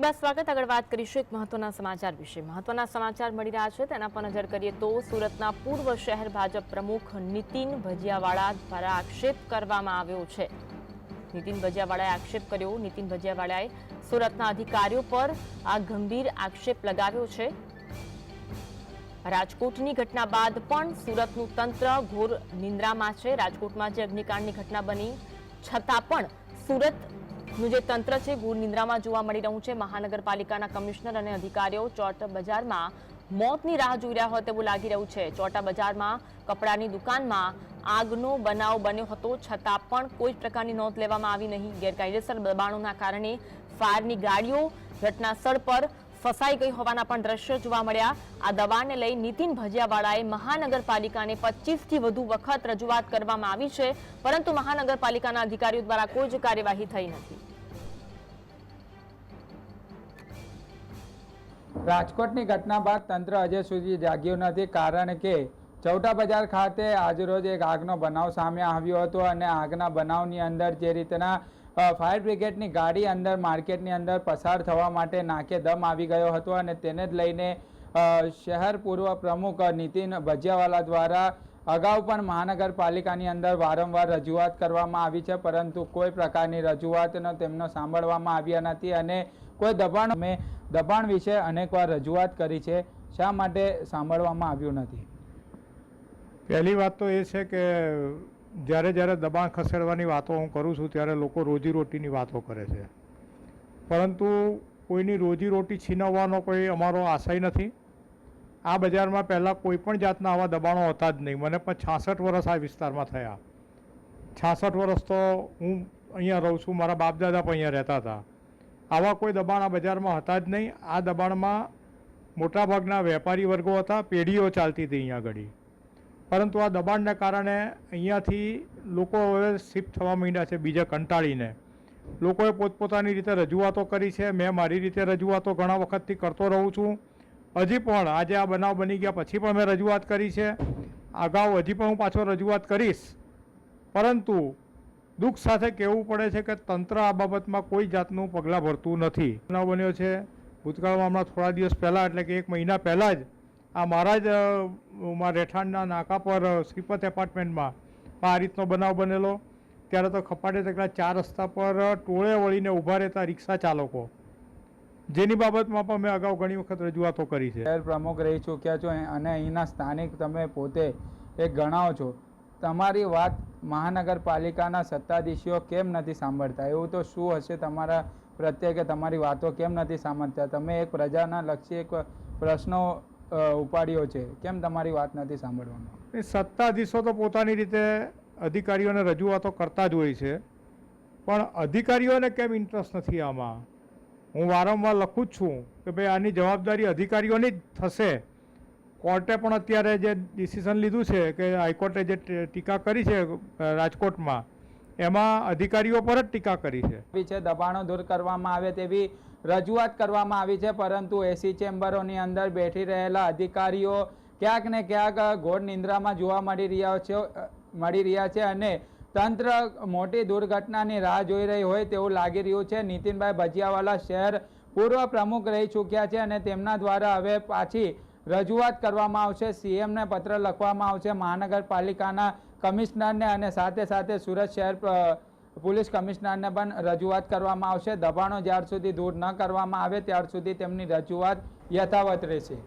બસ, સ્વાગત. આગળ વાત કરીશું એક મહત્વના સમાચાર વિશે. મહત્વના સમાચાર મળી રહ્યા છે. તેના પર નજર કરીએ તો સુરતના પૂર્વ શહેર ભાજપ પ્રમુખ નીતિન ભજિયાવાળા દ્વારા આક્ષેપ કરવામાં આવ્યો છે. નીતિન ભજિયાવાળાએ આક્ષેપ કર્યો. નીતિન ભજિયાવાળાએ સુરતના અધિકારીઓ પર આ ગંભીર આક્ષેપ લગાવ્યો છે. રાજકોટની ઘટના બાદ પણ સુરતનું તંત્ર ઘોર નિંદ્રામાં છે. રાજકોટમાં જે અગ્નિકાંડની ઘટના બની, છતાં પણ સુરતનું જે તંત્ર છે ગુર નિંદ્રામાં જોવા મળી રહ્યું છે. મહાનગરપાલિકાના કમિશનર અને અધિકારીઓ ચોટ બજારમાં મોતની રાહ જોઈ રહ્યા હોય તેવું લાગી રહ્યું છે. ચોટા બજારમાં કપડાની દુકાનમાં આગનો બનાવ બન્યો હતો, છતાં પણ કોઈ જ પ્રકારની નોંધ લેવામાં આવી નહીં. ગેરકાયદેસર દબાણોના કારણે ફાયરની ગાડીઓ ઘટના સ્થળ પર ફસાઈ ગઈ હોવાના પણ દ્રશ્યો જોવા મળ્યા. આ દબાણને લઈ નીતિન ભજીયાવાળાએ મહાનગરપાલિકાને પચીસથી વધુ વખત રજૂઆત કરવામાં આવી છે, પરંતુ મહાનગરપાલિકાના અધિકારીઓ દ્વારા કોઈ જ કાર્યવાહી થઈ નથી. રાજકોટની ઘટના બાદ તંત્ર હજુ સુધી જાગ્યું નથી, કારણ કે ચૌટા બજાર ખાતે આજરોજ એક આગનો બનાવ સામે આવ્યો હતો અને આગના બનાવની અંદર જે રીતના ફાયર બ્રિગેડની ગાડી અંદર, માર્કેટની અંદર પસાર થવા માટે નાકે દમ આવી ગયો હતો અને તેને જ લઈને શહેર પૂર્વ પ્રમુખ નીતિન ભજીયાવાલા દ્વારા અગાઉ પણ મહાનગરપાલિકાની અંદર વારંવાર રજૂઆત કરવામાં આવી છે, પરંતુ કોઈ પ્રકારની રજૂઆતનો તેમનો સાંભળવામાં આવ્યા નથી અને કોઈ દબાણ મેં દબાણ વિશે અનેકવાર રજૂઆત કરી છે, શા માટે સાંભળવામાં આવ્યું નથી? પહેલી વાત તો એ છે કે જ્યારે જ્યારે દબાણ ખસેડવાની વાતો હું કરું છું, ત્યારે લોકો રોજીરોટીની વાતો કરે છે. પરંતુ કોઈની રોજીરોટી છીનવવાનો કોઈ અમારો આશય નથી. આ બજારમાં પહેલાં કોઈ પણ જાતના આવા દબાણો હતા જ નહીં. મને પણ છાસઠ વર્ષ આ વિસ્તારમાં થયા. છાસઠ વર્ષ તો હું અહીંયા રહું છું. મારા બાપ દાદા પણ અહીંયા રહેતા હતા. આવા કોઈ દબાણ આ બજારમાં હતા જ નહીં. આ દબાણમાં મોટાભાગના વેપારી વર્ગો હતા, પેઢીઓ ચાલતી હતી અહીંયા આગળ. પરંતુ આ દબાણને કારણે અહીંયાથી લોકો હવે શિફ્ટ થવા માંડ્યા છે, બીજા કંટાળીને. લોકોએ પોતપોતાની રીતે રજૂઆતો કરી છે. મેં મારી રીતે રજૂઆતો ઘણા વખતથી કરતો રહું છું. હજી પણ આજે આ બનાવ બની ગયા પછી પણ મેં રજૂઆત કરી છે. અગાઉ હજી પણ હું પાછો રજૂઆત કરીશ. પરંતુ દુઃખ સાથે કહેવું પડે છે કે તંત્ર આ બાબતમાં કોઈ જાતનું પગલાં ભરતું નથી. બનાવ બન્યો છે, ભૂતકાળમાં હમણાં થોડા દિવસ પહેલાં, એટલે કે એક મહિના પહેલાં જ, આ મારા જ રહેઠાણના નાકા પર શ્રીપત એપાર્ટમેન્ટમાં આ રીતનો બનાવ બનેલો. ત્યારે તો ખપાટે તકલા ચાર રસ્તા પર ટોળે વળીને ઊભા રહેતા રિક્ષા ચાલકો. જેની બાબતમાં પણ મેં અગાઉ ઘણી વખત રજૂઆતો કરી છે. પ્રમુખ રહી ચૂક્યા છો, અને અહીંના સ્થાનિક તમે પોતે એક ગણાવો છો. તમારી વાત મહાનગરપાલિકાના સત્તાધીશીઓ કેમ નથી સાંભળતા? એવું તો શું હશે તમારા પ્રત્યે કે તમારી વાતો કેમ નથી સાંભળતા? તમે એક પ્રજાના લક્ષી એક પ્રશ્નો ઉપાડ્યો છે. કેમ તમારી વાત નથી સાંભળવાનો સત્તાધીશો તો પોતાની રીતે અધિકારીઓને રજૂઆતો કરતા જ હોય છે. પણ અધિકારીઓને કેમ ઇન્ટરેસ્ટ નથી આમાં? હું વારંવાર લખું જ છું કે ભાઈ આની જવાબદારી અધિકારીઓની જ થશે. કોર્ટે પણ અત્યારે જે ડિસિઝન લીધું છે કે હાઈકોર્ટે જે ટીકા કરી છે રાજકોટમાં, એમાં અધિકારીઓ પર જ ટીકા કરી છે. છે, દબાણો દૂર કરવામાં આવે તેવી રજૂઆત કરવામાં આવી છે, પરંતુ એસી ચેમ્બરોની અંદર બેઠી રહેલા અધિકારીઓ ક્યાંક ને ક્યાંક ઘોર નિંદ્રામાં જોવા મળી રહ્યા છે મળી રહ્યા છે અને તંત્ર મોટી દુર્ઘટનાની રાહ જોઈ રહી હોય તેવું લાગી રહ્યું છે. નીતિનભાઈ ભજીયાવાલા શહેર પૂર્વ પ્રમુખ રહી ચૂક્યા છે અને તેમના દ્વારા હવે પાછી રજૂઆત કરવામાં આવશે સીએમને પત્ર લખવામાં આવશે, મહાનગરપાલિકાના કમિશનરને અને સાથે સાથે સુરત શહેર પોલીસ કમિશનરને પણ રજૂઆત કરવામાં આવશે. દબાણો જ્યાર સુધી દૂર ન કરવામાં આવે, ત્યાર સુધી તેમની રજૂઆત યથાવત રહેશે.